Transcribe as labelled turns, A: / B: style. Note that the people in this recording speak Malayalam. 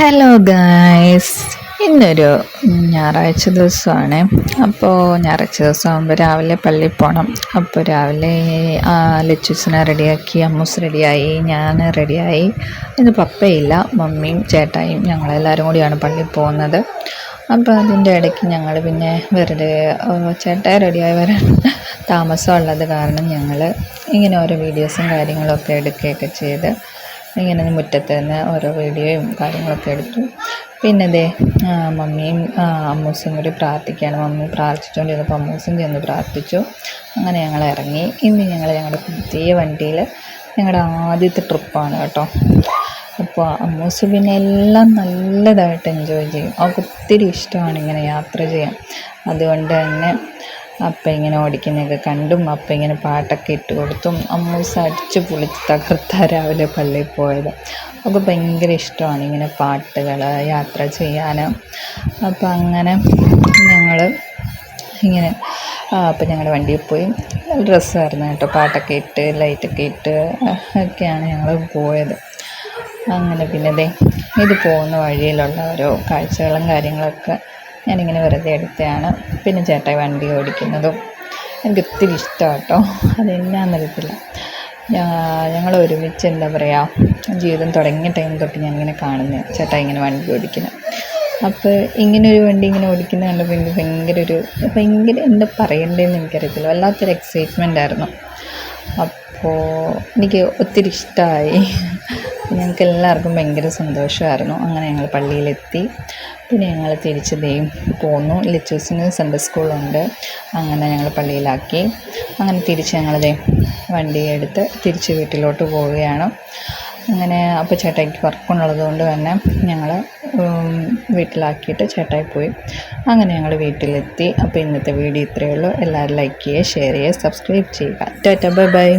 A: ഹലോ ഗായ്സ് ഇന്നൊരു ഞായറാഴ്ച ദിവസമാണ്. അപ്പോൾ ഞായറാഴ്ച ദിവസം ആകുമ്പോൾ രാവിലെ പള്ളിയിൽ പോകണം അപ്പോൾ രാവിലെ ലച്ചൂസിനെ റെഡിയാക്കി അമ്മൂസ് റെഡിയായി ഞാൻ റെഡിയായി. ഇന്ന് പപ്പയില്ല മമ്മിയും ചേട്ടായും ഞങ്ങളെല്ലാവരും കൂടിയാണ് പള്ളിയിൽ പോകുന്നത്. അപ്പോൾ അതിന്റെ ഇടയ്ക്ക് ഞങ്ങൾ പിന്നെ വെറുതെ ചേട്ടായി റെഡിയായി വരാൻ താമസമുള്ളത് കാരണം ഞങ്ങൾ ഇങ്ങനെ ഓരോ വീഡിയോസും കാര്യങ്ങളൊക്കെ എടുക്കുകയൊക്കെ ചെയ്ത് ഇങ്ങനെ മുറ്റത്ത് നിന്ന് ഓരോ വീഡിയോയും കാര്യങ്ങളൊക്കെ എടുത്തു. പിന്നെ ദേ മമ്മിയും അമ്മൂസും കൂടി പ്രാർത്ഥിക്കുകയാണ്. മമ്മി പ്രാർത്ഥിച്ചുകൊണ്ടിരുന്നപ്പോൾ അമ്മൂസും ചെന്ന് പ്രാർത്ഥിച്ചു. അങ്ങനെ ഞങ്ങൾ ഇറങ്ങി. ഇന്ന് ഞങ്ങൾ ഞങ്ങളുടെ പുതിയ വണ്ടിയിൽ ഞങ്ങളുടെ ആദ്യത്തെ ട്രിപ്പാണ് കേട്ടോ. അപ്പോൾ അമ്മൂസ് പിന്നെ എല്ലാം നല്ലതായിട്ട് എൻജോയ് ചെയ്യും. അവൾക്ക് ഒത്തിരി ഇഷ്ടമാണ് ഇങ്ങനെ യാത്ര ചെയ്യാൻ. അതുകൊണ്ട് തന്നെ അപ്പം ഇങ്ങനെ ഓടിക്കുന്നതൊക്കെ കണ്ടും അപ്പ ഇങ്ങനെ പാട്ടൊക്കെ ഇട്ട് കൊടുത്തും അമ്മൂസ അടിച്ച് പൊളിച്ച് തകർത്ത രാവിലെ പള്ളിയിൽ പോയത്. അവൾക്ക് ഭയങ്കര ഇഷ്ടമാണ് ഇങ്ങനെ പാട്ടുകൾ യാത്ര ചെയ്യാൻ അപ്പം അങ്ങനെ ഞങ്ങൾ ഇങ്ങനെ അപ്പം ഞങ്ങളുടെ വണ്ടിയിൽ പോയി. ഡ്രസ്സായിരുന്നു കേട്ടോ. പാട്ടൊക്കെ ഇട്ട് ലൈറ്റൊക്കെ ഇട്ട് ഒക്കെയാണ് ഞങ്ങൾ പോയത്. അങ്ങനെ പിന്നെ ഇത് പോകുന്ന വഴിയിലുള്ള ഓരോ കാഴ്ചകളും കാര്യങ്ങളൊക്കെ ഞാനിങ്ങനെ വെറുതെ എടുത്തതാണ്. പിന്നെ ചേട്ടായി വണ്ടി ഓടിക്കുന്നതും എനിക്ക് ഒത്തിരി ഇഷ്ടമാണ് കേട്ടോ അതെന്നാന്നറിയത്തില്ല ഞങ്ങൾ ഒരുമിച്ച് എന്താ പറയുക ജീവിതം തുടങ്ങിയ ടൈം തൊട്ട് ഞാനിങ്ങനെ കാണുന്നത് ചേട്ടാ ഇങ്ങനെ വണ്ടി ഓടിക്കുന്നത് അപ്പോൾ ഇങ്ങനെ ഒരു വണ്ടി ഇങ്ങനെ ഓടിക്കുന്ന കണ്ടപ്പോൾ എനിക്ക് ഭയങ്കര ഒരു ഭയങ്കര എന്താ പറയണ്ടതെന്ന് എനിക്കറിയത്തില്ല. വല്ലാത്തൊരു എക്സൈറ്റ്മെന്റ് ആയിരുന്നു. അപ്പോൾ എനിക്ക് ഒത്തിരി ഇഷ്ടമായി ഞങ്ങൾക്ക് എല്ലാവർക്കും ഭയങ്കര സന്തോഷമായിരുന്നു. അങ്ങനെ ഞങ്ങൾ പള്ളിയിലെത്തി. പിന്നെ ഞങ്ങൾ തിരിച്ച് ദൈവം പോന്നു. ലിച്ചൂസിന് സൺഡേ സ്കൂളുണ്ട് അങ്ങനെ ഞങ്ങൾ പള്ളിയിലാക്കി. അങ്ങനെ തിരിച്ച് ഞങ്ങൾ ദേ വണ്ടി എടുത്ത് തിരിച്ച് വീട്ടിലോട്ട് പോവുകയാണ്. അങ്ങനെ അപ്പോൾ ചേട്ടായിക്ക് വർക്കുള്ളത് കൊണ്ട് തന്നെ ഞങ്ങൾ വീട്ടിലാക്കിയിട്ട് ചേട്ടായി പോയി. അങ്ങനെ ഞങ്ങൾ വീട്ടിലെത്തി. അപ്പോൾ ഇന്നത്തെ വീഡിയോ ഇത്രയേ ഉള്ളൂ. എല്ലാവരും ലൈക്ക് ചെയ്യുക ഷെയർ ചെയ്യുക സബ്സ്ക്രൈബ് ചെയ്യുക. Tata bye bye